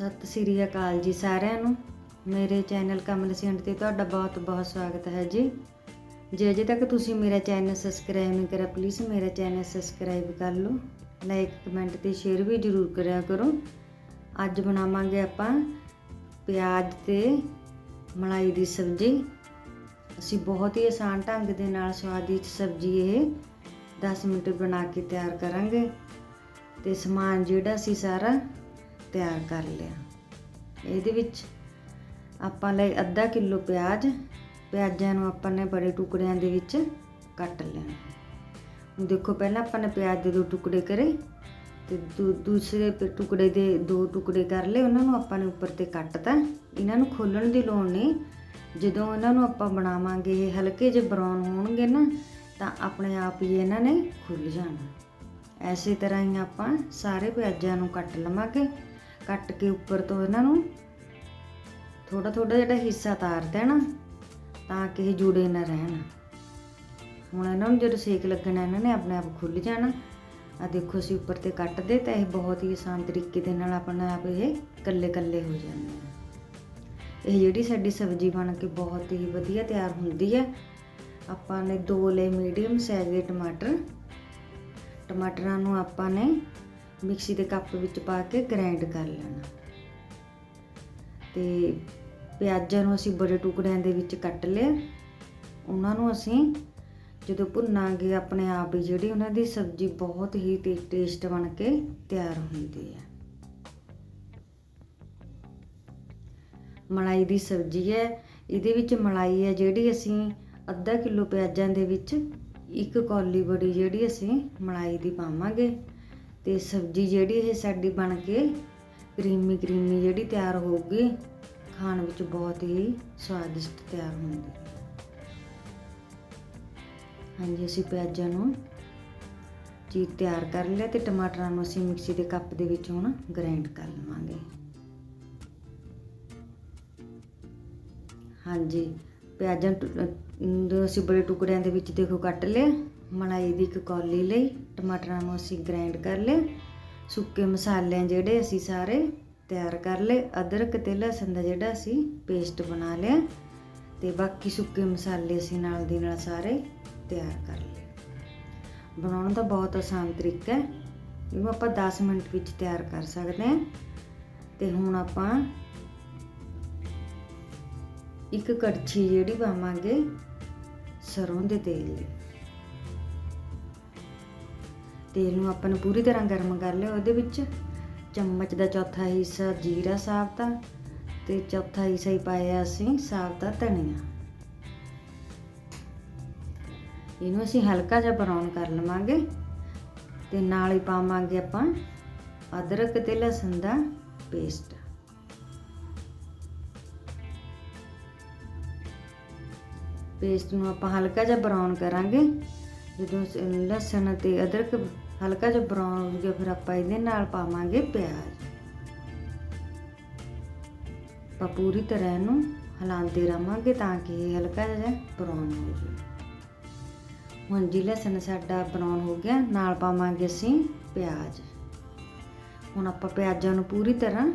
ਸਤਿ ਸ੍ਰੀ ਅਕਾਲ ਜੀ ਸਾਰਿਆਂ ਨੂੰ। ਮੇਰੇ ਚੈਨਲ ਕਮਲ ਸਿੰਡ ਤੇ ਤੁਹਾਡਾ ਬਹੁਤ ਬਹੁਤ ਸਵਾਗਤ ਹੈ ਜੀ। ਜੇ ਅਜੇ ਤੱਕ ਤੁਸੀਂ ਮੇਰਾ ਚੈਨਲ ਸਬਸਕ੍ਰਾਈਬ ਨਹੀਂ ਕਰਿਆ ਪਲੀਜ਼ ਮੇਰਾ ਚੈਨਲ ਸਬਸਕ੍ਰਾਈਬ ਕਰ ਲਓ। ਲਾਈਕ ਕਮੈਂਟ ਤੇ ਸ਼ੇਅਰ ਵੀ ਜ਼ਰੂਰ ਕਰਿਆ ਕਰੋ। ਅੱਜ ਬਣਾਵਾਂਗੇ ਆਪਾਂ ਪਿਆਜ਼ ਤੇ ਮਲਾਈ ਦੀ ਸਬਜ਼ੀ। ਅਸੀਂ ਬਹੁਤ ਹੀ ਆਸਾਨ ਢੰਗ ਦੇ ਨਾਲ ਸਵਾਦਿਸ਼ਟ ਸਬਜ਼ੀ ਇਹ 10 ਮਿੰਟ ਬਣਾ ਕੇ ਤਿਆਰ ਕਰਾਂਗੇ। ਤੇ ਸਮਾਨ ਜਿਹੜਾ ਸੀ ਸਾਰਾ ਤਿਆਰ ਕਰ ਲਿਆ। ਇਹਦੇ ਵਿੱਚ ਆਪਾਂ ਲਈ ਅੱਧਾ ਕਿਲੋ ਪਿਆਜ਼, ਪਿਆਜ਼ਾਂ ਨੂੰ ਆਪਾਂ ਨੇ ਬੜੇ ਟੁਕੜਿਆਂ ਦੇ ਵਿੱਚ ਕੱਟ ਲੈਣਾ। ਦੇਖੋ ਪਹਿਲਾਂ ਆਪਾਂ ਨੇ ਪਿਆਜ਼ ਦੇ ਦੋ ਟੁਕੜੇ ਕਰੇ ਤੇ ਦੂ- ਦੂਸਰੇ ਟੁਕੜੇ ਦੇ ਦੋ ਟੁਕੜੇ ਕਰ ਲਏ, ਉਹਨਾਂ ਨੂੰ ਆਪਾਂ ਨੇ ਉੱਪਰ ਤੇ ਕੱਟਤਾ। ਇਹਨਾਂ ਨੂੰ ਖੋਲਣ ਦੀ ਲੋੜ ਨਹੀਂ। ਜਦੋਂ ਇਹਨਾਂ ਨੂੰ ਆਪਾਂ ਬਣਾਵਾਂਗੇ, ਇਹ ਹਲਕੇ ਜਿਹੇ ਬਰਾਊਨ ਹੋਣਗੇ ਨਾ, ਤਾਂ ਆਪਣੇ ਆਪ ਹੀ ਇਹਨਾਂ ਨੇ ਖੁੱਲ ਜਾਣਾ। ਐਸੇ ਤਰ੍ਹਾਂ ਹੀ ਆਪਾਂ ਸਾਰੇ ਪਿਆਜ਼ਾਂ ਨੂੰ ਕੱਟ ਲਵਾਂਗੇ। ਕੱਟ ਕੇ ਉੱਪਰ ਤੋਂ ਇਹਨਾਂ ਨੂੰ ਥੋੜਾ ਥੋੜਾ ਜਿਹੜਾ ਹਿੱਸਾ ਤਾਰ ਦੇਣਾ ਤਾਂ ਕਿ ਇਹ ਜੁੜੇ ਨਾ ਰਹਿਣ। ਹੁਣ ਇਹਨਾਂ ਨੂੰ ਜਦੋਂ ਸੇਕ ਲੱਗਣਾ, ਇਹਨਾਂ ਨੇ ਆਪਣੇ ਆਪ ਖੁੱਲ ਜਾਣਾ। ਆ ਦੇਖੋ ਅਸੀਂ ਉੱਪਰ ਤੇ ਕੱਟ ਦੇ ਤਾਂ ਇਹ ਬਹੁਤ ਹੀ ਆਸਾਨ ਤਰੀਕੇ ਦੇ ਨਾਲ ਆਪਣੇ ਆਪ ਇਹ ਕੱਲੇ ਕੱਲੇ ਹੋ ਜਾਂਦੇ ਆ ਇਹ ਜਿਹੜੀ ਸਾਡੀ ਸਬਜ਼ੀ ਬਣ ਕੇ ਬਹੁਤ ਹੀ ਵਧੀਆ ਤਿਆਰ ਹੁੰਦੀ ਹੈ। ਆਪਾਂ ਨੇ ਦੋ ਲੈ ਮੀਡੀਅਮ ਸਾਈਜ਼ ਦੇ ਟਮਾਟਰ। ਟਮਾਟਰਾਂ ਨੂੰ ਆਪਾਂ ਨੇ ਮਿਕਸੀ ਦੇ ਕੱਪ ਵਿੱਚ ਪਾ ਕੇ ਗ੍ਰਾਈਂਡ ਕਰ ਲੈਣਾ। ਤੇ ਪਿਆਜ਼ਾਂ ਨੂੰ ਅਸੀਂ ਬੜੇ ਟੁਕੜਿਆਂ ਦੇ ਵਿੱਚ ਕੱਟ ਲਿਆ। ਉਹਨਾਂ ਨੂੰ ਅਸੀਂ ਜਦੋਂ ਭੁੰਨਾਂਗੇ, ਆਪਣੇ ਆਪ ਹੀ ਜਿਹੜੀ ਉਹਨਾਂ ਦੀ ਸਬਜ਼ੀ ਬਹੁਤ ਹੀ ਟੇਸਟ ਬਣ ਕੇ ਤਿਆਰ ਹੁੰਦੀ ਹੈ। ਮਲਾਈ ਦੀ ਸਬਜ਼ੀ ਹੈ। ਇਹਦੇ ਵਿੱਚ ਮਲਾਈ ਹੈ ਜਿਹੜੀ ਅਸੀਂ ਅੱਧਾ ਕਿਲੋ ਪਿਆਜ਼ਾਂ ਦੇ ਵਿੱਚ ਇੱਕ ਕੌਲੀ ਬੜੀ ਜਿਹੜੀ ਅਸੀਂ ਮਲਾਈ ਦੀ ਪਾਵਾਂਗੇ। ਤੇ ਸਬਜ਼ੀ ਜਿਹੜੀ ਇਹ ਸਾਡੀ ਬਣ ਕੇ ਕਰੀਮੀ ਕਰੀਮੀ ਜਿਹੜੀ ਤਿਆਰ ਹੋਊਗੀ, ਖਾਣ ਵਿੱਚ ਬਹੁਤ ਹੀ ਸਵਾਦਿਸ਼ਟ ਤਿਆਰ ਹੁੰਦੀ ਹੈ। ਹਾਂਜੀ, ਅਸੀਂ ਪਿਆਜ਼ਾਂ ਨੂੰ ਜੀ ਤਿਆਰ ਕਰ ਲਿਆ ਤੇ ਟਮਾਟਰਾਂ ਨੂੰ ਅਸੀਂ ਮਿਕਸੀ ਦੇ ਕੱਪ ਦੇ ਵਿੱਚ ਹੁਣ ਗ੍ਰਾਈਂਡ ਕਰ ਲਵਾਂਗੇ। ਹਾਂਜੀ, ਪਿਆਜ਼ਾਂ ਟੁ- ਨੂੰ ਅਸੀਂ ਬੜੇ ਟੁਕੜਿਆਂ ਦੇ ਵਿੱਚ ਦੇਖੋ ਕੱਟ ਲਿਆ ਮਲਾਈ ਦੀ ਇੱਕ ਕੌਲੀ ਲਈ, ਟਮਾਟਰਾਂ ਨੂੰ ਅਸੀਂ ਗ੍ਰਾਈਂਡ ਕਰ ਲਿਆ ਸੁੱਕੇ ਮਸਾਲੇ ਜਿਹੜੇ ਅਸੀਂ ਸਾਰੇ ਤਿਆਰ ਕਰ ਲਏ। ਅਦਰਕ ਤੇ ਲਸਣ ਦਾ ਜਿਹੜਾ ਅਸੀਂ ਪੇਸਟ ਬਣਾ ਲਿਆ। ਤੇ ਬਾਕੀ ਸੁੱਕੇ ਮਸਾਲੇ ਅਸੀਂ ਨਾਲ ਦੀ ਨਾਲ ਸਾਰੇ ਤਿਆਰ ਕਰ ਲਏ। ਬਣਾਉਣ ਦਾ ਬਹੁਤ ਆਸਾਨ ਤਰੀਕਾ ਹੈ। ਇਹਨੂੰ ਆਪਾਂ 10 ਮਿੰਟ ਵਿੱਚ ਤਿਆਰ ਕਰ ਸਕਦੇ ਹਾਂ। ਤੇ ਹੁਣ ਆਪਾਂ ਇੱਕ ਕੜਛੀ ਜਿਹੜੀ ਪਾਵਾਂਗੇ ਸਰੋਂ ਦੇ ਤੇਲ ਦੀ। ਤੇਲ ਨੂੰ ਆਪਾਂ ਨੂੰ ਪੂਰੀ ਤਰ੍ਹਾਂ ਗਰਮ ਕਰ ਲਿਆ, ਉਹਦੇ ਵਿੱਚ ਚਮਚ ਦਾ ਚੌਥਾ ਹਿੱਸਾ ਜੀਰਾ ਸਾਬਤਾ ਤੇ ਚੌਥਾ ਹਿੱਸਾ ਹੀ ਪਾਇਆ ਅਸੀਂ ਸਾਬਤਾ ਧਨੀਆ। ਇਹਨੂੰ ਅਸੀਂ ਹਲਕਾ ਜਿਹਾ ਬਰਾਊਨ ਕਰ ਲਵਾਂਗੇ ਤੇ ਨਾਲ ਹੀ ਪਾਵਾਂਗੇ ਆਪਾਂ ਅਦਰਕ ਤੇ ਲਸਣ ਦਾ ਪੇਸਟ। ਪੇਸਟ ਨੂੰ ਆਪਾਂ ਹਲਕਾ ਜਿਹਾ ਬਰਾਊਨ ਕਰਾਂਗੇ ਜਦੋਂ ਲਸਣ ਤੇ ਅਦਰਕ ਹਲਕਾ ਜਿਹਾ ਬਰਾਊਨ ਹੋ ਗਿਆ ਫਿਰ ਆਪਾਂ ਇਹਦੇ ਨਾਲ ਪਾਵਾਂਗੇ ਪਿਆਜ਼। ਆਪਾਂ ਪੂਰੀ ਤਰ੍ਹਾਂ ਇਹਨੂੰ ਹਲਾਉਂਦੇ ਰਹਾਂਗੇ ਤਾਂ ਕਿ ਇਹ ਹਲਕਾ ਜਿਹਾ ਬਰਾਊਨ ਹੋ ਜਾਵੇ ਹੁਣ ਜੀ ਲਸਣ ਸਾਡਾ ਬਰਾਊਨ ਹੋ ਗਿਆ, ਨਾਲ ਪਾਵਾਂਗੇ ਅਸੀਂ ਪਿਆਜ਼। ਹੁਣ ਆਪਾਂ ਪਿਆਜ਼ਾਂ ਨੂੰ ਪੂਰੀ ਤਰ੍ਹਾਂ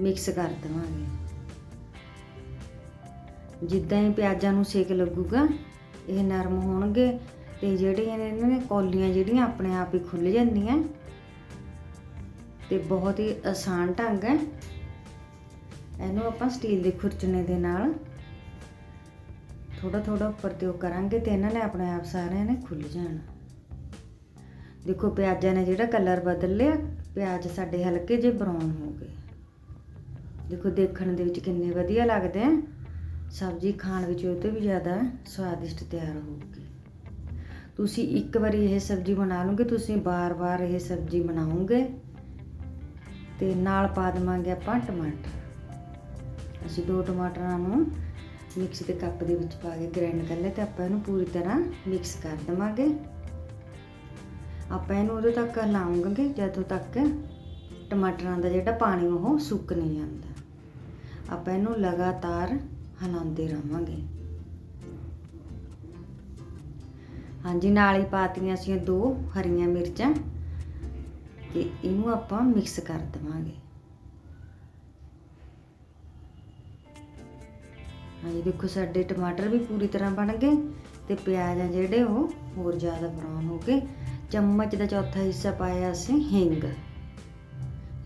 ਮਿਕਸ ਕਰ ਦੇਵਾਂਗੇ। ਜਿੱਦਾਂ ਹੀ ਪਿਆਜ਼ਾਂ ਨੂੰ ਸੇਕ ਲੱਗੂਗਾ, ਇਹ ਨਰਮ ਹੋਣਗੇ। ਤੇ ਜਿਹੜੀਆਂ ਨੇ ਇਹਨਾਂ ਨੇ ਕੌਲੀਆਂ ਜਿਹੜੀਆਂ ਆਪਣੇ ਆਪ ਹੀ ਖੁੱਲ ਜਾਂਦੀਆਂ ਤੇ ਬਹੁਤ ਹੀ ਆਸਾਨ ਢੰਗ ਹੈ। ਇਹਨੂੰ ਆਪਾਂ ਸਟੀਲ ਦੇ ਖੁਰਚਣੇ ਦੇ ਨਾਲ ਥੋੜਾ ਥੋੜਾ ਉੱਪਰ ਤੇ ਉਹ ਕਰਾਂਗੇ ਤੇ ਇਹਨਾਂ ਨੇ ਆਪਣੇ ਆਪ ਸਾਰਿਆਂ ਨੇ ਖੁੱਲ ਜਾਣਾ। ਦੇਖੋ ਪਿਆਜ਼ਾਂ ਨੇ ਜਿਹੜਾ ਕਲਰ ਬਦਲ ਲਿਆ, ਪਿਆਜ਼ ਸਾਡੇ ਹਲਕੇ ਜੇ ਬਰਾਊਨ ਹੋ ਗਏ। ਦੇਖੋ ਦੇਖਣ ਦੇ ਵਿੱਚ ਕਿੰਨੇ ਵਧੀਆ ਲੱਗਦੇ ਆ। ਸਬਜ਼ੀ ਖਾਣ ਵਿੱਚ ਉਹ ਤੋਂ ਵੀ ਜ਼ਿਆਦਾ ਸਵਾਦਿਸ਼ਟ ਤਿਆਰ ਹੋਊਗੀ ਤੁਸੀਂ ਇੱਕ ਵਾਰੀ ਇਹ ਸਬਜ਼ੀ ਬਣਾ ਲਓਗੇ, ਤੁਸੀਂ ਬਾਰ-ਬਾਰ ਇਹ ਸਬਜ਼ੀ ਬਣਾਓਗੇ। ਤੇ ਨਾਲ ਪਾ ਦੇਵਾਂਗੇ ਆਪਾਂ ਟਮਾਟਰ। ਅਸੀਂ ਦੋ ਟਮਾਟਰਾਂ ਨੂੰ ਮਿਕਸੀ ਦੇ ਕੱਪ ਦੇ ਵਿੱਚ ਪਾ ਕੇ ਗ੍ਰਾਈਂਡ ਕਰ ਲਿਆ ਤੇ ਆਪਾਂ ਇਹਨੂੰ ਪੂਰੀ ਤਰ੍ਹਾਂ ਮਿਕਸ ਕਰ ਦੇਵਾਂਗੇ। ਆਪਾਂ ਇਹਨੂੰ ਉਦੋਂ ਤੱਕ ਹਿਲਾਵਾਂਗੇ ਜਦੋਂ ਤੱਕ ਟਮਾਟਰਾਂ ਦਾ ਜਿਹੜਾ ਪਾਣੀ ਉਹ ਸੁੱਕ ਨਹੀਂ ਜਾਂਦਾ। ਆਪਾਂ ਇਹਨੂੰ ਲਗਾਤਾਰ ਹਿਲਾਉਂਦੇ ਰਹਾਂਗੇ। ਹਾਂਜੀ, ਨਾਲ ਹੀ ਪਾਤੀਆਂ ਅਸੀਂ ਦੋ ਹਰੀਆਂ ਮਿਰਚਾਂ ਤੇ ਇਹਨੂੰ ਆਪਾਂ ਮਿਕਸ ਕਰ ਦਵਾਂਗੇ। ਹਾਂਜੀ, ਦੇਖੋ ਸਾਡੇ ਟਮਾਟਰ ਵੀ ਪੂਰੀ ਤਰ੍ਹਾਂ ਬਣ ਗਏ ਤੇ ਪਿਆਜ਼ ਆ ਜਿਹੜੇ ਉਹ ਹੋਰ ਜ਼ਿਆਦਾ ਬਰਾਊਨ ਹੋ ਗਏ। ਚਮਚ ਦਾ ਚੌਥਾ ਹਿੱਸਾ ਪਾਇਆ ਅਸੀਂ ਹਿੰਗ।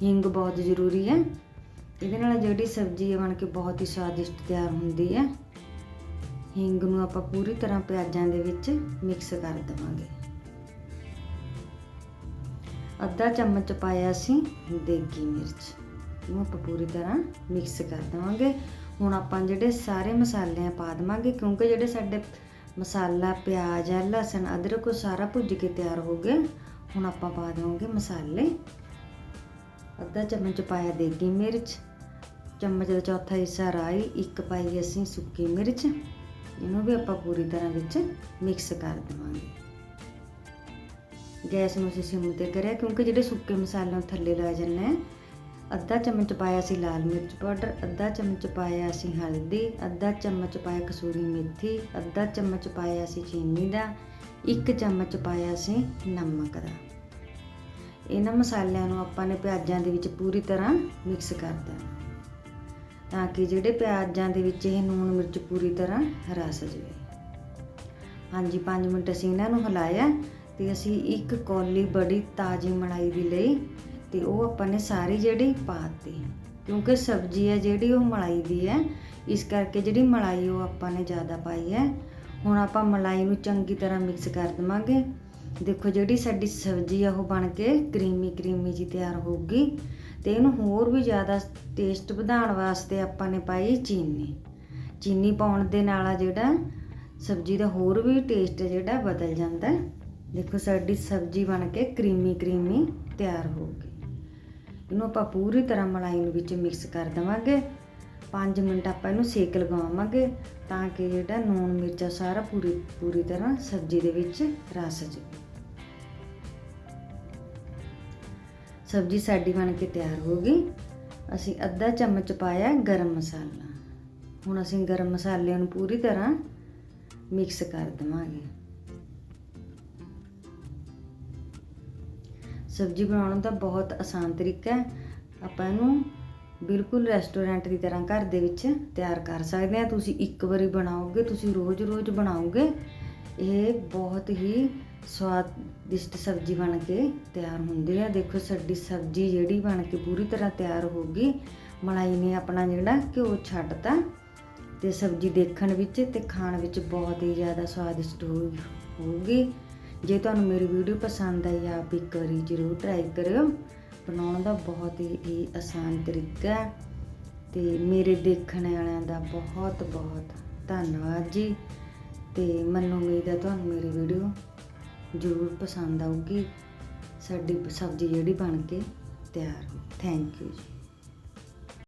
ਹਿੰਗ ਬਹੁਤ ਜ਼ਰੂਰੀ ਹੈ। ਇਹਦੇ ਨਾਲ ਜਿਹੜੀ ਸਬਜ਼ੀ ਬਣ ਕੇ ਬਹੁਤ ਹੀ ਸਵਾਦਿਸ਼ਟ ਤਿਆਰ ਹੁੰਦੀ ਹੈ। ਹਿੰਗ ਨੂੰ ਆਪਾਂ ਪੂਰੀ ਤਰ੍ਹਾਂ ਪਿਆਜ਼ਾਂ ਦੇ ਵਿੱਚ ਮਿਕਸ ਕਰ ਦੇਵਾਂਗੇ। ਅੱਧਾ ਚਮਚ ਪਾਇਆ ਅਸੀਂ ਦੇਗੀ ਮਿਰਚ। ਇਹਨੂੰ ਆਪਾਂ ਪੂਰੀ ਤਰ੍ਹਾਂ ਮਿਕਸ ਕਰ ਦੇਵਾਂਗੇ। ਹੁਣ ਆਪਾਂ ਜਿਹੜੇ ਸਾਰੇ ਮਸਾਲੇ ਆ ਪਾ ਦੇਵਾਂਗੇ, ਕਿਉਂਕਿ ਜਿਹੜੇ ਸਾਡੇ ਮਸਾਲਾ, ਪਿਆਜ਼ ਆ ਲਸਣ, ਅਦਰਕ, ਉਹ ਸਾਰਾ ਭੁੱਜ ਕੇ ਤਿਆਰ ਹੋ ਗਿਆ ਹੁਣ ਆਪਾਂ ਪਾ ਦੇਵਾਂਗੇ ਮਸਾਲੇ। ਅੱਧਾ ਚਮਚ ਪਾਇਆ ਦੇਗੀ ਮਿਰਚ। ਚਮਚ ਦਾ ਚੌਥਾ ਹਿੱਸਾ ਰਾਈ, ਇੱਕ ਪਾਈ ਅਸੀਂ ਸੁੱਕੀ ਮਿਰਚ। ਇਹਨੂੰ ਵੀ ਆਪਾਂ ਪੂਰੀ ਤਰ੍ਹਾਂ ਵਿੱਚ ਮਿਕਸ ਕਰ ਦੇਵਾਂਗੇ। ਗੈਸ ਨੂੰ ਅਸੀਂ ਸਿਮ ਤੇ ਕਰਿਆ, ਕਿਉਂਕਿ ਜਿਹੜੇ ਸੁੱਕੇ ਮਸਾਲੇ ਉਹ ਥੱਲੇ ਲਾ ਜਾਂਦੇ ਆ। ਅੱਧਾ ਚਮਚ ਪਾਇਆ ਸੀ ਲਾਲ ਮਿਰਚ ਪਾਊਡਰ, ਅੱਧਾ ਚਮਚ ਪਾਇਆ ਸੀ ਹਲਦੀ, ਅੱਧਾ ਚਮਚ ਪਾਇਆ ਕਸੂਰੀ ਮੇਥੀ, ਅੱਧਾ ਚਮਚ ਪਾਇਆ ਸੀ ਚੀਨੀ ਦਾ, ਇੱਕ ਚਮਚ ਪਾਇਆ ਸੀ ਨਮਕ ਦਾ। ਇਹਨਾਂ ਮਸਾਲਿਆਂ ਨੂੰ ਆਪਾਂ ਨੇ ਪਿਆਜ਼ਾਂ ਦੇ ਵਿੱਚ ਪੂਰੀ ਤਰ੍ਹਾਂ ਮਿਕਸ ਕਰ ਦੇਣਾ। ਤਾਂ ਕਿ ਜਿਹੜੇ ਪਿਆਜ਼ਾਂ ਦੇ ਵਿੱਚ ਇਹ ਨੂਣ ਮਿਰਚ ਪੂਰੀ ਤਰ੍ਹਾਂ ਰਸ ਜਾਵੇ। ਹਾਂਜੀ 5 ਮਿੰਟ ਅਸੀਂ ਇਹਨਾਂ ਨੂੰ ਹਿਲਾਇਆ ਤੇ ਅਸੀਂ ਇੱਕ ਕੌਲੀ ਬੜੀ ਤਾਜ਼ੀ ਮਲਾਈ ਦੀ ਲਈ ਤੇ ਉਹ ਆਪਾਂ ਨੇ ਸਾਰੀ ਜਿਹੜੀ ਪਾਤੀ। ਕਿਉਂਕਿ ਸਬਜ਼ੀ ਹੈ ਜਿਹੜੀ ਉਹ ਮਲਾਈ ਦੀ ਹੈ, ਇਸ ਕਰਕੇ ਜਿਹੜੀ ਮਲਾਈ ਉਹ ਆਪਾਂ ਨੇ ਜ਼ਿਆਦਾ ਪਾਈ ਹੈ, ਹੁਣ ਆਪਾਂ ਮਲਾਈ ਨੂੰ ਚੰਗੀ ਤਰ੍ਹਾਂ ਮਿਕਸ ਕਰ ਦਵਾਂਗੇ। ਦੇਖੋ ਜਿਹੜੀ ਸਾਡੀ ਸਬਜ਼ੀ ਆ ਉਹ ਬਣ ਕੇ ਕਰੀਮੀ ਕਰੀਮੀ ਜੀ ਤਿਆਰ ਹੋਊਗੀ ਤੇ ਇਹਨੂੰ ਹੋਰ ਵੀ ਜ਼ਿਆਦਾ ਟੇਸਟ ਵਧਾਉਣ ਵਾਸਤੇ ਆਪਾਂ ਨੇ ਪਾਈ ਚੀਨੀ। ਚੀਨੀ ਪਾਉਣ ਦੇ ਨਾਲ ਆ ਜਿਹੜਾ ਸਬਜ਼ੀ ਦਾ ਹੋਰ ਵੀ ਟੇਸਟ ਜਿਹੜਾ ਬਦਲ ਜਾਂਦਾ। ਦੇਖੋ ਸਾਡੀ ਸਬਜ਼ੀ ਬਣ ਕੇ ਕਰੀਮੀ ਕਰੀਮੀ ਤਿਆਰ ਹੋਊਗੀ। ਇਹਨੂੰ ਆਪਾਂ ਪੂਰੀ ਤਰ੍ਹਾਂ ਮਲਾਈ ਨੂੰ ਵਿੱਚ ਮਿਕਸ ਕਰ ਦੇਵਾਂਗੇ। 5 ਮਿੰਟ ਆਪਾਂ ਇਹਨੂੰ ਸੇਕ ਲਗਾਵਾਂਗੇ ਤਾਂ ਕਿ ਜਿਹੜਾ ਨੂਣ ਮਿਰਚਾ ਸਾਰਾ ਪੂਰੀ ਪੂਰੀ ਤਰ੍ਹਾਂ ਸਬਜ਼ੀ ਦੇ ਵਿੱਚ ਰਸ ਜਾਵੇ। ਸਬਜ਼ੀ ਸਾਡੀ ਬਣ ਕੇ ਤਿਆਰ ਹੋ ਗਈ। ਅਸੀਂ ਅੱਧਾ ਚਮਚ ਪਾਇਆ ਗਰਮ ਮਸਾਲਾ। ਹੁਣ ਅਸੀਂ ਗਰਮ ਮਸਾਲੇ ਨੂੰ ਪੂਰੀ ਤਰ੍ਹਾਂ ਮਿਕਸ ਕਰ ਦੇਵਾਂਗੇ। ਸਬਜ਼ੀ ਬਣਾਉਣ ਦਾ ਬਹੁਤ ਆਸਾਨ ਤਰੀਕਾ ਹੈ। ਆਪਾਂ ਇਹਨੂੰ ਬਿਲਕੁਲ ਰੈਸਟੋਰੈਂਟ ਦੀ ਤਰ੍ਹਾਂ ਘਰ ਦੇ ਵਿੱਚ ਤਿਆਰ ਕਰ ਸਕਦੇ ਆ ਤੁਸੀਂ ਇੱਕ ਵਾਰੀ ਬਣਾਓਗੇ, ਤੁਸੀਂ ਰੋਜ਼-ਰੋਜ਼ ਬਣਾਓਗੇ, ਇਹ ਬਹੁਤ ਹੀ ਸਵਾਦਿਸ਼ਟ ਸਬਜ਼ੀ ਬਣ ਕੇ ਤਿਆਰ ਹੁੰਦੀ ਹੈ ਦੇਖੋ ਸਾਡੀ ਸਬਜ਼ੀ ਜਿਹੜੀ ਬਣ ਕੇ ਪੂਰੀ ਤਰ੍ਹਾਂ ਤਿਆਰ ਹੋ ਗਈ। ਮਲਾਈ ਨੇ ਆਪਣਾ ਜਿਹੜਾ ਘਿਓ ਛੱਡਤਾ ਤੇ ਸਬਜ਼ੀ ਦੇਖਣ ਵਿੱਚ ਤੇ ਖਾਣ ਵਿੱਚ ਬਹੁਤ ਹੀ ਜ਼ਿਆਦਾ ਸਵਾਦਿਸ਼ਟ ਹੋਊਗੀ। ਜੇ ਤੁਹਾਨੂੰ ਮੇਰੀ ਵੀਡੀਓ ਪਸੰਦ ਆਈ, ਆਪ ਇੱਕ ਵਾਰੀ ਜ਼ਰੂਰ ਟਰਾਈ ਕਰਿਓ। ਬਣਾਉਣ ਦਾ ਬਹੁਤ ਹੀ ਹੀ ਆਸਾਨ ਤਰੀਕਾ ਹੈ ਤੇ ਮੇਰੇ ਦੇਖਣ ਵਾਲਿਆਂ ਦਾ ਬਹੁਤ ਬਹੁਤ ਧੰਨਵਾਦ ਜੀ। ਤੇ ਮੈਨੂੰ ਉਮੀਦ ਹੈ ਤੁਹਾਨੂੰ ਮੇਰੀ ਵੀਡੀਓ ਜ਼ਰੂਰ ਪਸੰਦ ਆਊਗੀ। ਸਾਡੀ ਸਬਜ਼ੀ ਜਿਹੜੀ ਬਣ ਕੇ ਤਿਆਰ ਹੋ ਥੈਂਕ ਯੂ ਜੀ।